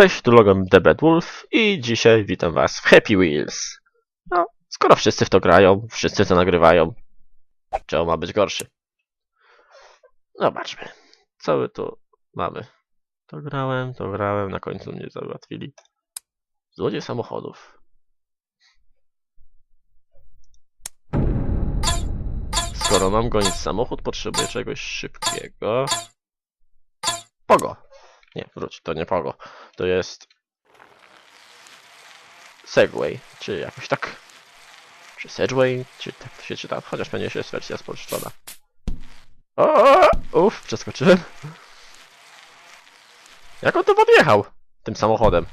Cześć, tu Logan The Wolf i dzisiaj witam was w Happy Wheels. No, skoro wszyscy w to grają, wszyscy to nagrywają, czemu ma być gorszy? Zobaczmy, co my tu mamy. To grałem, to grałem, na końcu mnie załatwili. Złodziej samochodów. Skoro mam gonić samochód, potrzebuję czegoś szybkiego. Pogo. Nie, wróć, to nie Pogo. To jest Segway, czy jakoś tak. Czy Sedgway, czy tak to się czyta, chociaż pewnie jest wersja spolszczona. Uff, przeskoczyłem. Jak on to podjechał? Tym samochodem.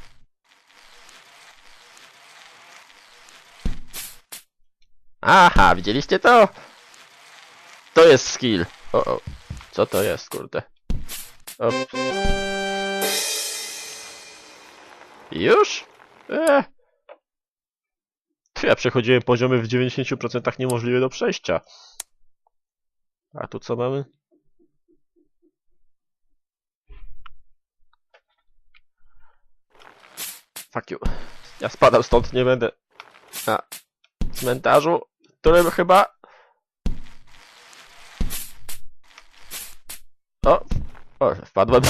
Aha, widzieliście to? To jest skill. O, o. Co to jest, kurde? Ops. Już? Eee. Ja przechodziłem poziomy w 90% niemożliwe do przejścia. A tu co mamy? Fuck you. Ja spadam stąd, nie będę na cmentarzu, którym chyba... O! O, wpadłem.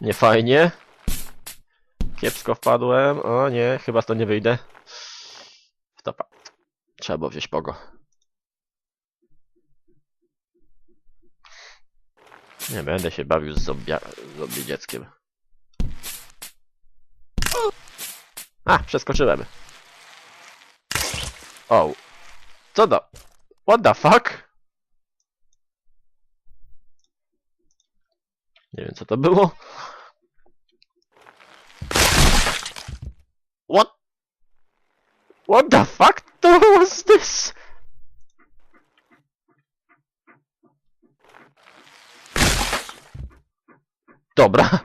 Nie fajnie. Kiepsko wpadłem. O nie, chyba stąd nie wyjdę. Stopa. Trzeba było wziąć pogo. Nie będę się bawił z zombia... zombie dzieckiem. A, przeskoczyłem. O. Co do... What the fuck? Nie wiem co to było. What? What the fuck was this? Dobra.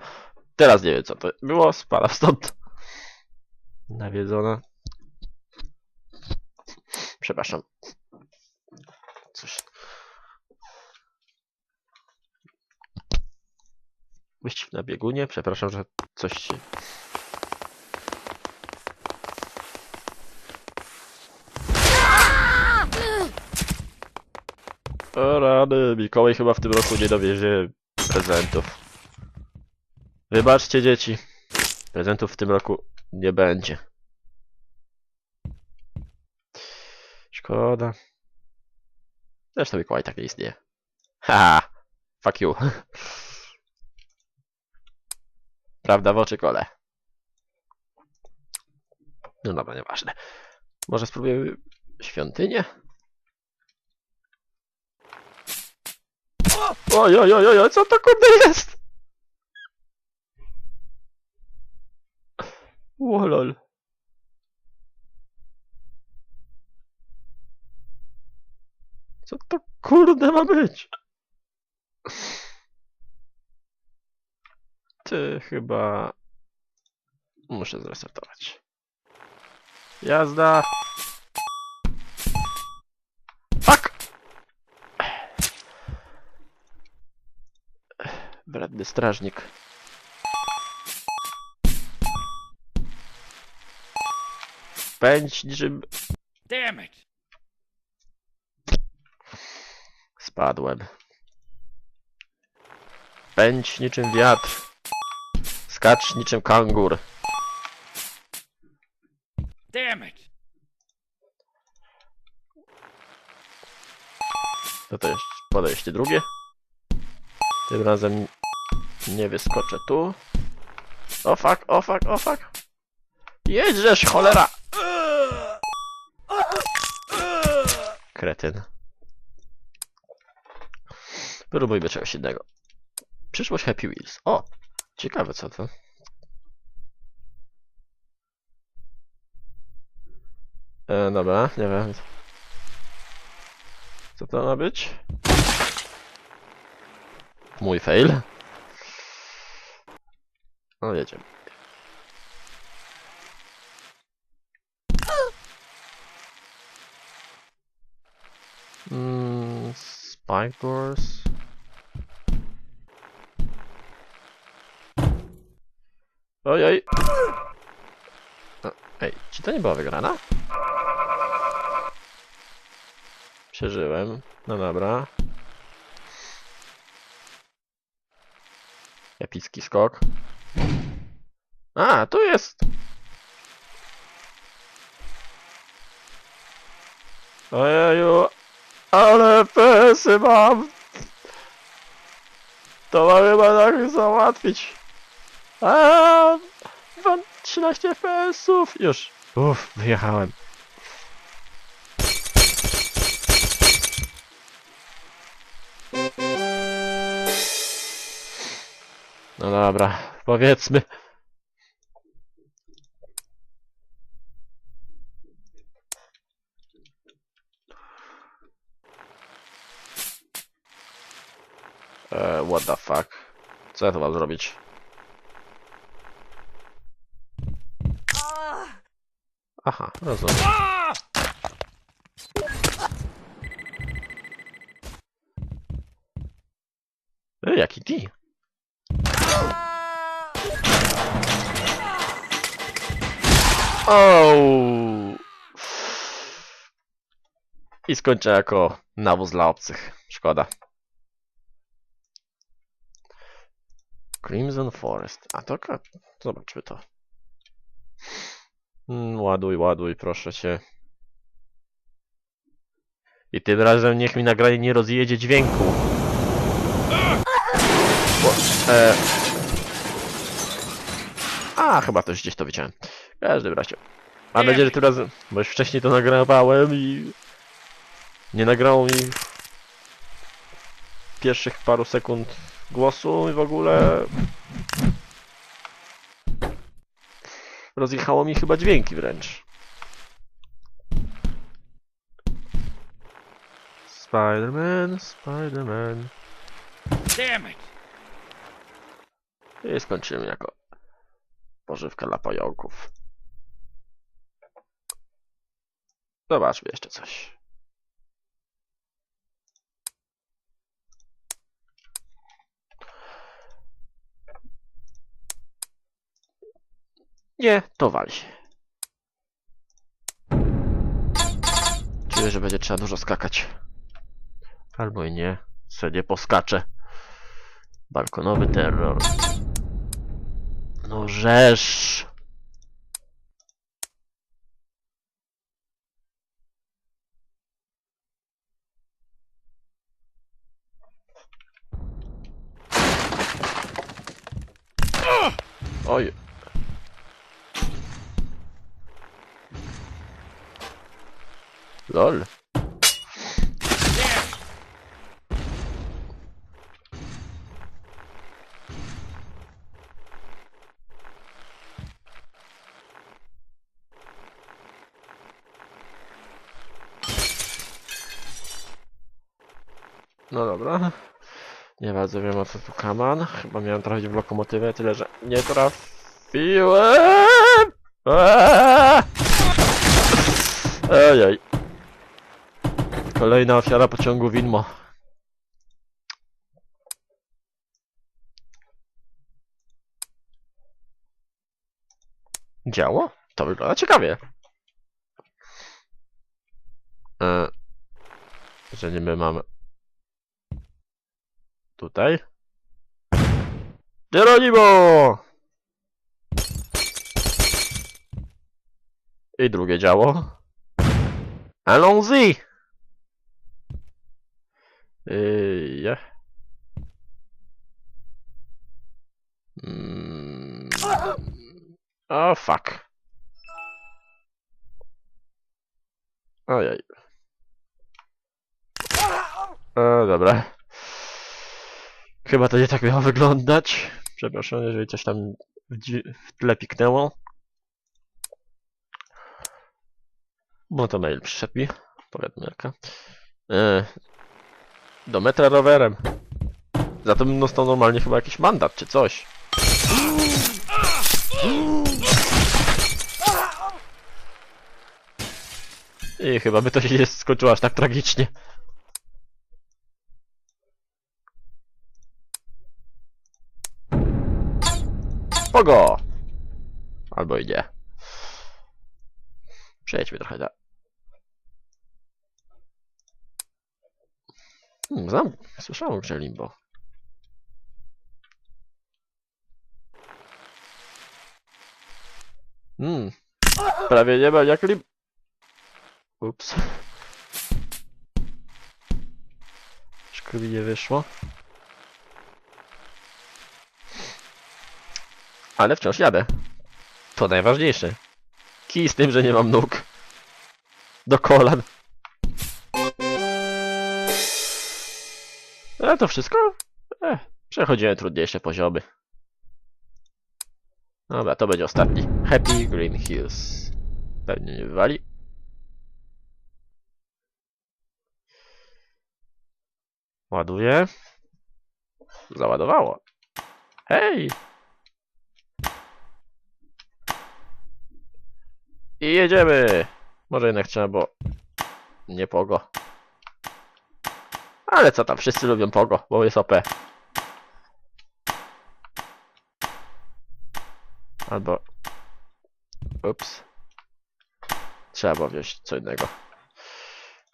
Teraz nie wiem co to było. Spada stąd. Nawiedzona. Przepraszam. Coś. Wyścig na biegunie. Przepraszam, że coś się... O rady, Mikołaj chyba w tym roku nie dowiezie prezentów. Wybaczcie dzieci. Prezentów w tym roku nie będzie. Szkoda. Zresztą Mikołaj tak nie istnieje. Ha! Fuck you. Prawda w oczy kole. No dobra, nieważne. Może spróbujemy świątynię? Oj, oj, oj, oj, co to kurde jest? Łolol. Co to kurde ma być? Ty chyba... Muszę zresetować. Jazda! Fuck! Bradny strażnik. Pędź niczym... Damn it! Spadłem. Pędź niczym wiatr. Skacz niczym kangur. Damn it! No to jest podejście drugie. Tym razem nie wyskoczę tu. O fuck, o fuck, o fuck. Jedziesz, cholera! Kretyn. Próbujmy czegoś innego. Przyszłość Happy Wheels. O! Ciekawe co to. E, dobra, nie wiem. Co to ma być? Mój fail. No jedziemy. Mm, spike doors. Ojej. O, Ej, czy to nie była wygrana? Przeżyłem. No dobra. Epicki skok. A, tu jest! Ojeju, ale pesy mam! To mam chyba tak załatwić. A, mam 13 FPS-ów! Już. Uff, wyjechałem. No dobra, powiedzmy. E, what the fuck? Co ja tu mam zrobić? Aha, rozumiem. Oh! I skończę jako nawóz dla obcych. Szkoda. Crimson Forest. A to Zobaczmy to. Mm, ładuj, ładuj, proszę cię. I tym razem niech mi nagranie nie rozjedzie dźwięku. Bo, e... A, chyba też gdzieś to widziałem. W każdym razie. Mam nadzieję, że tym razem, bo już wcześniej to nagrywałem i nie nagrało mi pierwszych paru sekund głosu i w ogóle rozjechało mi chyba dźwięki wręcz. Spider-Man, Spider-Man. Damn it! I skończymy jako pożywka dla pająków. Zobaczmy jeszcze coś. Nie, to wali się. Czuję, że będzie trzeba dużo skakać. Albo i nie. Se nie poskaczę. Balkonowy terror. No żeż. Oj. Lol. Damn it! No dobra. Nie bardzo wiem o co tu kaman. Chyba miałem trafić w lokomotywę, tyle że nie trafiłem. Eee! Kolejna ofiara pociągu Winmo. Działo? To wygląda ciekawie. E, że nie my mamy Tutaj. Geronimo! I drugie działo. Allons-y! Yy, ja. Mm. O, fuck. Ojej. O, dobra. Chyba to nie tak miało wyglądać. Przepraszam, jeżeli coś tam w, tle piknęło. Bo to mail przyszedł mi. Powiadomiarka. E, do metra rowerem. Za to bym dostał normalnie chyba jakiś mandat czy coś. I chyba by to się nie skończyło aż tak tragicznie. Pogo! Albo i nie. Przejdźmy trochę dalej. Hmm, znam, słyszałem grze Limbo. Hmm, prawie nie ma jak lim... Ups. Mi nie wyszło. Ale wciąż jadę. To najważniejsze. Kij z tym, że nie mam nóg. Do kolan. Ale to wszystko? Eh, przechodziłem trudniejsze poziomy. Dobra, to będzie ostatni. Happy Green Hills. Pewnie nie wywali. Ładuję. Załadowało. Hej! I jedziemy! Może jednak trzeba było... Nie pogo. Ale co tam, wszyscy lubią pogo, bo jest OP. Albo... Ups. Trzeba wziąć co innego.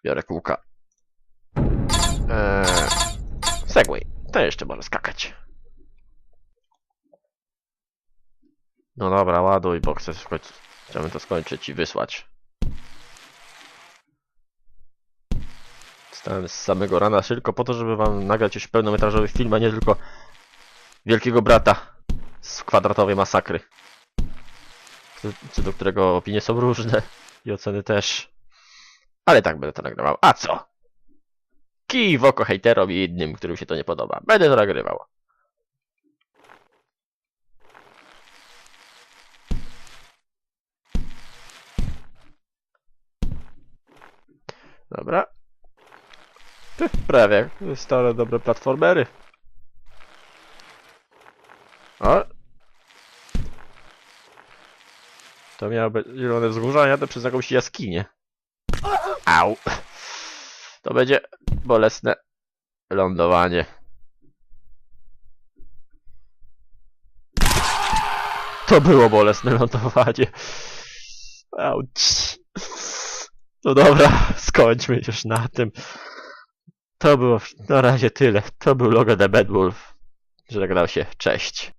Biorę kółka. Eee... Segway. To jeszcze może skakać. No dobra, ładuj, bo chcę w końcu... Chciałbym to skończyć i wysłać. Stałem z samego rana tylko po to, żeby wam nagrać już pełnometrażowy film, a nie tylko Wielkiego Brata z kwadratowej masakry. Co do którego opinie są różne i oceny też. Ale tak będę to nagrywał. A co? Kij w oko hejterom i innym, którym się to nie podoba. Będę to nagrywał. Dobra. Ty, prawie. Stare, dobre platformery. O! To miało być zielone wzgórza, jadę przez jakąś jaskinię. Au! To będzie bolesne lądowanie. To było bolesne lądowanie. Auć. No dobra, skończmy już na tym. To było na razie tyle. To był Logo The Bad Wolf. Żegnał się. Cześć.